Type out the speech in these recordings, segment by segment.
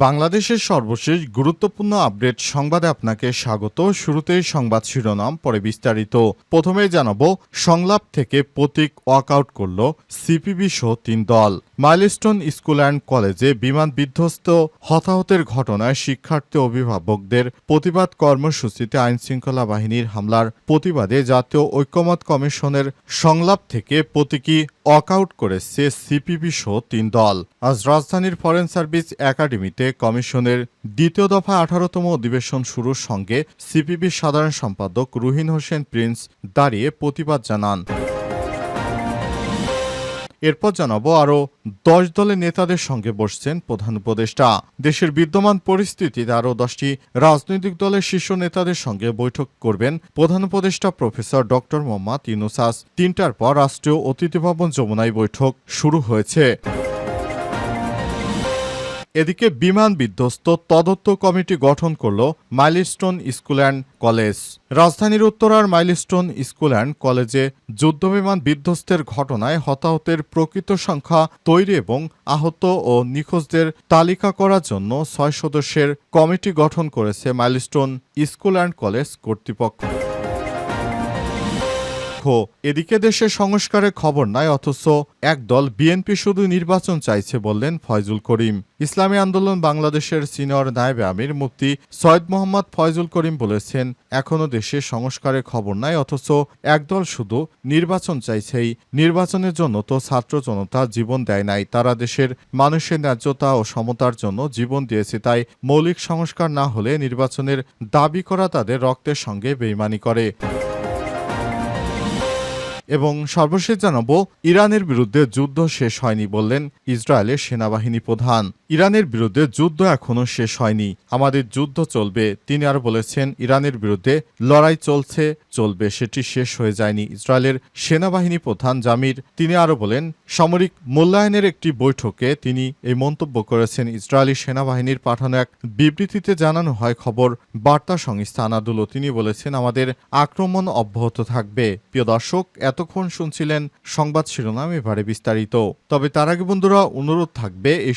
বাংলাদেশের সর্বশেষ গুরুত্বপূর্ণ আপডেট সংবাদে আপনাকে স্বাগত। শুরুতেই সংবাদ শিরোনাম, পরে বিস্তারিত। প্রথমে জানাব, সংলাপ থেকে প্রতীক ওয়াকআউট করল সিপিবি সহ তিন দল। মাইলস্টোন স্কুল অ্যান্ড কলেজে বিমান বিধ্বস্ত হতাহতের ঘটনায় শিক্ষার্থী অভিভাবকদের প্রতিবাদ কর্মসূচিতে আইনশৃঙ্খলা বাহিনীর হামলার প্রতিবাদে জাতীয় ঐক্যমত কমিশনের সংলাপ থেকে প্রতীকী ওয়াকআউট করেছে সিপিবি সহ তিন দল। আজ রাজধানীর ফরেন সার্ভিস একাডেমিতে কমিশনের দ্বিতীয় দফা আঠারোতম অধিবেশন শুরুর সঙ্গে সিপিবির সাধারণ সম্পাদক রুহিন হোসেন প্রিন্স দাঁড়িয়ে প্রতিবাদ জানান। এরপর জানাব আরও দশ দলের নেতাদের সঙ্গে বসছেন প্রধান উপদেষ্টা। দেশের বিদ্যমান পরিস্থিতিতে আরও দশটি রাজনৈতিক দলের শীর্ষ নেতাদের সঙ্গে বৈঠক করবেন প্রধান উপদেষ্টা প্রফেসর ডক্টর মোহাম্মদ ইনুসাস তিনটার পর রাষ্ট্রীয় অতিথি ভবন যমুনায় বৈঠক শুরু হয়েছে। এদিকে বিমান বিধ্বস্ত তদন্ত কমিটি গঠন করল মাইলস্টোন স্কুল অ্যান্ড কলেজ। রাজধানীর উত্তরার মাইলস্টোন স্কুল অ্যান্ড কলেজে যুদ্ধবিমান বিধ্বস্তের ঘটনায় হতাহতের প্রকৃত সংখ্যা তৈরি এবং আহত ও নিখোঁজদের তালিকা করার জন্য ছয় সদস্যের কমিটি গঠন করেছে মাইলস্টোন স্কুল অ্যান্ড কলেজ কর্তৃপক্ষ। লক্ষ্য এদিকে দেশে সংস্কারের খবর নাই, অথচ একদল বিএনপি শুধু নির্বাচন চাইছে বললেন ফয়জুল করিম। ইসলামী আন্দোলন বাংলাদেশের সিনিয়র নায়েবে আমির, মুফতি সৈয়দ মোহাম্মদ ফয়জুল করিম বলেছেন এখনও দেশে সংস্কারের খবর নাই, অথচ একদল শুধু নির্বাচন চাইছেই। নির্বাচনের জন্য তো ছাত্র জনতা জীবন দেয় নাই, তারা দেশের মানুষের ন্যায্যতা ও সমতার জন্য জীবন দিয়েছে, তাই মৌলিক সংস্কার না হলে নির্বাচনের দাবি করা তাদের রক্তের সঙ্গে বেইমানি করে। এবং সর্বশেষ জানাব ইরানের বিরুদ্ধে যুদ্ধ শেষ হয়নি বললেন ইসরায়েলের সেনাবাহিনী প্রধান। ইরানের বিরুদ্ধে যুদ্ধ এখনও শেষ হয়নি। আমাদের যুদ্ধ চলবে, তিনি আরও বলেছেন। ইরানের বিরুদ্ধে লড়াই চলছে, চলবে, সেটি শেষ হয়ে যায়নি। ইসরায়েলের সেনাবাহিনী প্রধান জামির, তিনি আরও বলেন, সামরিক মূল্যায়নের একটি বৈঠকে তিনি এই মন্তব্য করেছেন। ইসরায়েলি সেনাবাহিনীর পাঠানো এক বিবৃতিতে জানানো হয় খবর, বার্তা সংস্থা আনাদুলো তিনি বলেছেন, আমাদের আক্রমণ অব্যাহত থাকবে। প্রিয় দর্শক, এতক্ষণ শুনছিলেন সংবাদ শিরোনাম এবারে বিস্তারিত। তবে তার আগে বন্ধুরা, অনুরোধ থাকবে, এই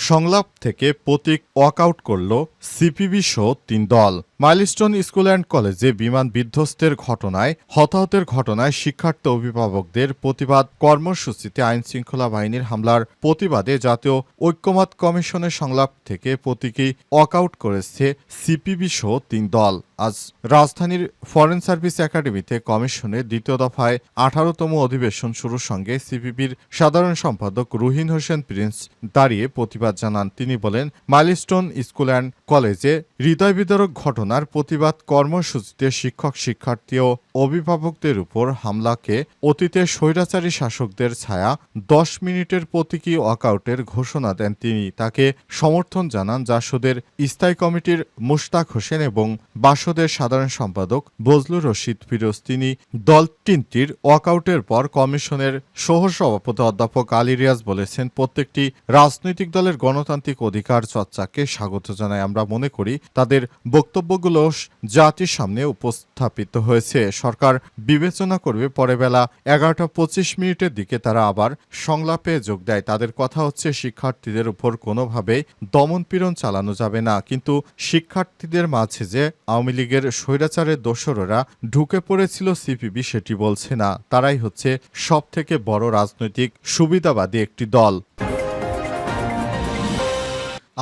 সংলাপ থেকে প্রতীক ওয়াকআউট করল সিপিবি সহ তিন দল। মাইলস্টোন স্কুল অ্যান্ড কলেজে বিমান বিধ্বস্তের ঘটনায়, হতাহতের ঘটনায় শিক্ষার্থী অভিভাবকদের প্রতিবাদ কর্মসূচিতে আইন শৃঙ্খলা বাহিনীর হামলার প্রতিবাদে জাতীয় ঐক্যমত কমিশনের সংলাপ থেকে প্রতীকী ওয়াকআউট করেছে সিপিবি সহ তিন দল। আজ রাজধানীর ফরেন সার্ভিস একাডেমিতে কমিশনের দ্বিতীয় দফায় আঠারোতম অধিবেশন শুরুর সঙ্গে সিপিবির সাধারণ সম্পাদক রুহিন হোসেন প্রিন্স দাঁড়িয়ে প্রতিবাদ জানান। তিনি বলেন, মাইলস্টোন স্কুল অ্যান্ড কলেজে হৃদয় বিদারক ঘটনার প্রতিবাদ কর্মসূচিতে শিক্ষক, শিক্ষার্থী ও অভিভাবকদের উপর হামলাকে অতীতে স্বৈরাচারী শাসকদের ছায়া দশ মিনিটের প্রতীকী ওয়াকআউটের ঘোষণা দেন তিনি। তাকে সমর্থন জানান জাসদের স্থায়ী কমিটির মুশতাক হোসেন এবং বাসদের সাধারণ সম্পাদক বজলুর রশিদ ফিরোজ। তিনি দল তিনটির ওয়াকআউটের পর কমিশনের সহ সভাপতি অধ্যাপক আলী রিয়াজ বলেছেন, প্রত্যেকটি রাজনৈতিক দলের গণতান্ত্রিক অধিকার চর্চাকে স্বাগত জানায়। আমরা মনে করি, তাদের বক্তব্যগুলো জাতির সামনে উপস্থাপিত হয়েছে। সরকার বিবেচনা করবে, পরে বেলা এগারোটা পঁচিশ মিনিটের দিকে তারা আবার সংলাপে যোগ দেয়। তাদের কথা হচ্ছে, শিক্ষার্থীদের উপর কোনোভাবেই দমনপীড়ন চালানো যাবে না। কিন্তু শিক্ষার্থীদের মাঝে যে আওয়ামী লীগের স্বৈরাচারের দোসররা ঢুকে পড়েছিল সিপিবি, সেটি বলছে না। তারাই হচ্ছে সব থেকে বড় রাজনৈতিক সুবিধাবাদী একটি দল।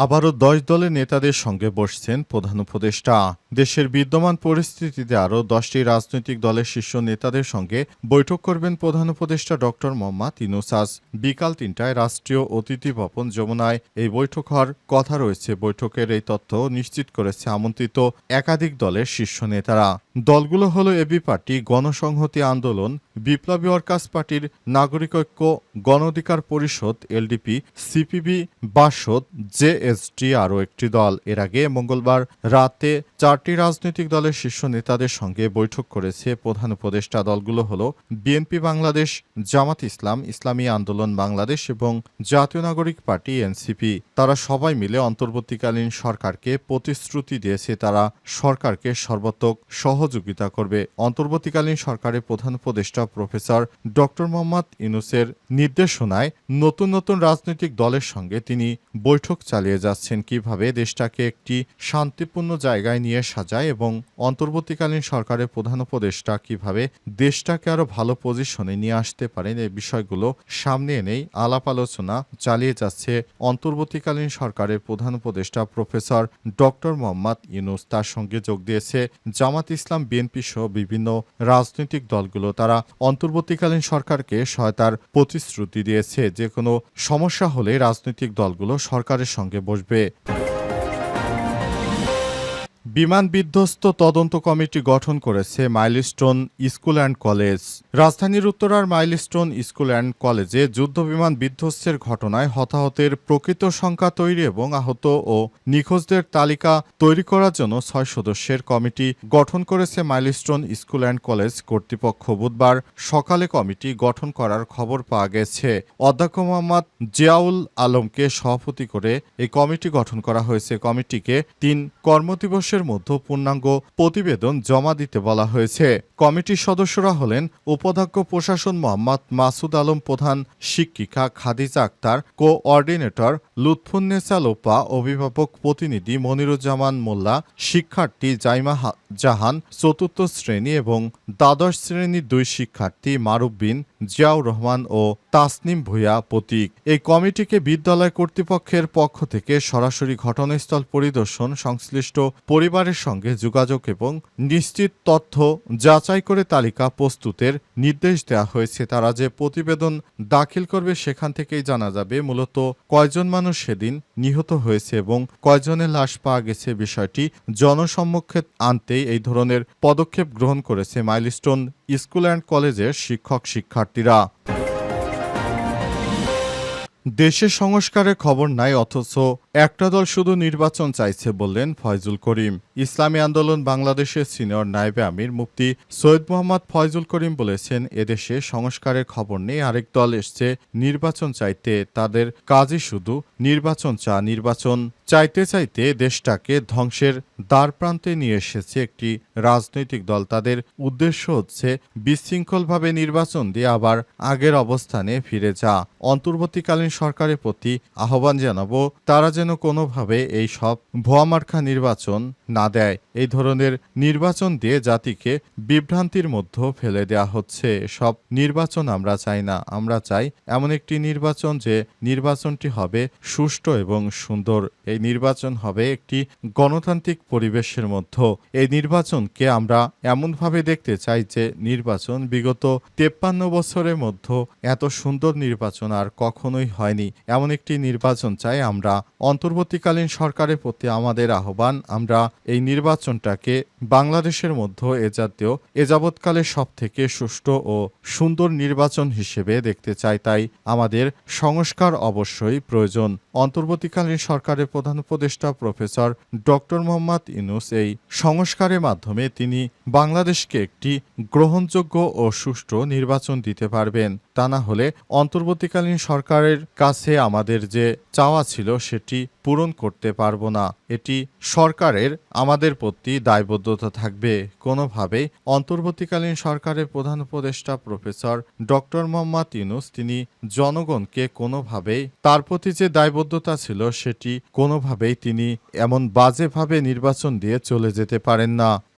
আবারও দশ দলের নেতাদের সঙ্গে বসছেন প্রধান উপদেষ্টা। দেশের বিদ্যমান পরিস্থিতিতে আরও দশটি রাজনৈতিক দলের শীর্ষ নেতাদের সঙ্গে বৈঠক করবেন প্রধান উপদেষ্টা ডক্টর মোহাম্মদ ইনুসাস। বিকাল তিনটায় রাষ্ট্রীয় অতিথি ভবন যমুনায় এই বৈঠক হওয়ার কথা রয়েছে। বৈঠকের এই তথ্য নিশ্চিত করেছে আমন্ত্রিত একাধিক দলের শীর্ষ নেতারা। দলগুলো হলো এবি পার্টি, গণসংহতি আন্দোলন, বিপ্লবী ওয়ার্কার্স পার্টির নাগরিক ঐক্য, Gono Odhikar Parishad, LDP, CPB, Basad JST আরও একটি দল। এর আগে মঙ্গলবার রাতে চারটি রাজনৈতিক দলের শীর্ষ নেতাদের সঙ্গে বৈঠক করেছে প্রধান উপদেষ্টা দলগুলো হল বিএনপি বাংলাদেশ, জামাত ইসলাম, ইসলামী আন্দোলন বাংলাদেশ এবং জাতীয় নাগরিক পার্টি এনসিপি। তারা সবাই মিলে অন্তর্বর্তীকালীন সরকারকে প্রতিশ্রুতি দিয়েছে। তারা সরকারকে সর্বাত্মক সহযোগিতা করবে। অন্তর্বর্তীকালীন সরকারের প্রধান উপদেষ্টা প্রফেসর ডক্টর মোহাম্মদ ইনুসের নির্দেশনায় নতুন নতুন রাজনৈতিক দলের সঙ্গে তিনি বৈঠক চালিয়ে যাচ্ছেন কীভাবে দেশটাকে একটি শান্তিপূর্ণ জায়গায় নিয়ে সাজায় এবং অন্তর্বর্তীকালীন সরকারের প্রধান উপদেষ্টা কীভাবে দেশটাকে আরও ভালো পজিশনে নিয়ে আসতে পারেন এই বিষয়গুলো সামনে এনেই আলাপ আলোচনা চালিয়ে যাচ্ছে অন্তর্বর্তীকালীন সরকারের প্রধান উপদেষ্টা প্রফেসর ডক্টর মোহাম্মদ ইউনুস। তার সঙ্গে যোগ দিয়েছে জামাত ইসলাম বিএনপি সহ বিভিন্ন রাজনৈতিক দলগুলো। তারা অন্তর্বর্তীকালীন সরকারকে সহায়তার প্রতিশ্রুতি দিয়েছে। যে কোনো সমস্যা হলে রাজনৈতিক দলগুলো সরকারের সঙ্গে বসবে। বিমান বিধ্বস্ত তদন্ত কমিটি গঠন করেছে মাইলস্টোন স্কুল অ্যান্ড কলেজ। রাজধানীর উত্তরার মাইলস্টোন স্কুল অ্যান্ড কলেজে যুদ্ধ বিমান বিধ্বস্তের ঘটনায় হতাহতের প্রকৃত সংখ্যা তৈরি এবং আহত ও নিখোঁজদের তালিকা তৈরি করার জন্য ছয় সদস্যের কমিটি গঠন করেছে মাইলস্টোন স্কুল অ্যান্ড কলেজ কর্তৃপক্ষ। বুধবার সকালে কমিটি গঠন করার খবর পাওয়া গেছে। অধ্যক্ষ মোহাম্মদ জিয়াউল আলমকে সভাপতি করে এই কমিটি গঠন করা হয়েছে। কমিটিকে তিন কর্মদিবসের মধ্যে পূর্ণাঙ্গ প্রতিবেদন জমা দিতে বলা হয়েছে। কমিটির সদস্যরা হলেন উপাধ্যক্ষ প্রশাসন মোহাম্মদ মাসুদ আলম প্রধান, শিক্ষিকা খাদিজা আক্তার, কোঅর্ডিনেটর লুৎফুন্নেসা লোপা অভিভাবক প্রতিনিধি মনিরুজ্জামান মোল্লা, শিক্ষার্থী জাইমা জাহান, চতুর্থ শ্রেণি এবং দ্বাদশ শ্রেণির দুই শিক্ষার্থী মারুফ বিন জিয়াউর রহমান ও তাসনিম ভুইয়া প্রতীক। এই কমিটিকে বিদ্যালয় কর্তৃপক্ষের পক্ষ থেকে সরাসরি ঘটনাস্থল পরিদর্শন, সংশ্লিষ্ট পরিবারের সঙ্গে যোগাযোগ এবং নিশ্চিত তথ্য যাচাই করে তালিকা প্রস্তুতের নির্দেশ দেওয়া হয়েছে। তারা যে প্রতিবেদন দাখিল করবে সেখান থেকেই জানা যাবে মূলত কয়জন মানুষ সেদিন নিহত হয়েছে এবং কয়জনের লাশ পাওয়া গেছে। বিষয়টি জনসম্মুখে আনতেই এই ধরনের পদক্ষেপ গ্রহণ করেছে মাইলস্টোন স্কুল অ্যান্ড কলেজের শিক্ষক শিক্ষার্থীরা। দেশের সংস্কারের খবর নাই অথচ একটা দল শুধু নির্বাচন চাইছে বললেন ফয়জুল করিম। ইসলামী আন্দোলন বাংলাদেশের সিনিয়র নায়েবে আমির মুফতি সৈয়দ মোহাম্মদ ফয়জুল করিম বলেছেন, এদেশে সংস্কারের খবর নেই আরেক দল এসছে, নির্বাচন চাইতে তাদের কাজই শুধু নির্বাচন চা নির্বাচন। চাইতে চাইতে দেশটাকে ধ্বংসের দ্বার প্রান্তে নিয়ে এসেছে একটি রাজনৈতিক দল। তাদের উদ্দেশ্য হচ্ছে বিশৃঙ্খলভাবে নির্বাচন দিয়ে আবার আগের অবস্থানে ফিরে যা অন্তর্বর্তীকালীন সরকারের প্রতি আহ্বান জানাব, তারা যেন কোনোভাবে এই সব ভুয়ামার্খা নির্বাচন না দেয়। এই ধরনের নির্বাচন দিয়ে জাতিকে বিভ্রান্তির মধ্যে ফেলে দেয়া হচ্ছে। সব নির্বাচন আমরা চাই না। আমরা চাই এমন একটি নির্বাচন যে নির্বাচনটি হবে সুষ্ঠু এবং সুন্দর। এই নির্বাচন হবে একটি গণতান্ত্রিক পরিবেশের মধ্যে। এই নির্বাচনকে আমরা এমনভাবে দেখতে চাই যে নির্বাচন বিগত তেপ্পান্ন বছরের মধ্যে এত সুন্দর নির্বাচন আর কখনোই হয়নি। এমন একটি নির্বাচন চাই আমরা অন্তর্বর্তীকালীন সরকারের প্রতি আমাদের আহ্বান, আমরা এই নির্বাচনটাকে বাংলাদেশের মধ্যে এ জাতীয়, এ যাবৎকালে সব থেকে সুষ্ঠু ও সুন্দর নির্বাচন হিসেবে দেখতে চাই। তাই আমাদের সংস্কার অবশ্যই প্রয়োজন। অন্তর্বর্তীকালীন সরকারের প্রধান উপদেষ্টা প্রফেসর ডক্টর মোহাম্মদ ইনুস এই সংস্কারের মাধ্যমে তিনি বাংলাদেশকে একটি গ্রহণযোগ্য ও সুষ্ঠু নির্বাচন দিতে পারবেন। তা না হলে অন্তর্বর্তীকালীন সরকারের কাছে আমাদের যে চাওয়া ছিল সেটি পূরণ করতে পারব না। এটি সরকারের, আমাদের প্রতি দায়বদ্ধতা থাকবে। কোনোভাবেই অন্তর্বর্তীকালীন সরকারের প্রধান উপদেষ্টা প্রফেসর ডক্টর মোহাম্মদ ইউনুস তিনি জনগণকে কোনোভাবেই তার প্রতি যে দায়বদ্ধতা ছিল সেটি কোনোভাবেই তিনি এমন বাজেভাবে নির্বাচন দিয়ে চলে যেতে পারেন না।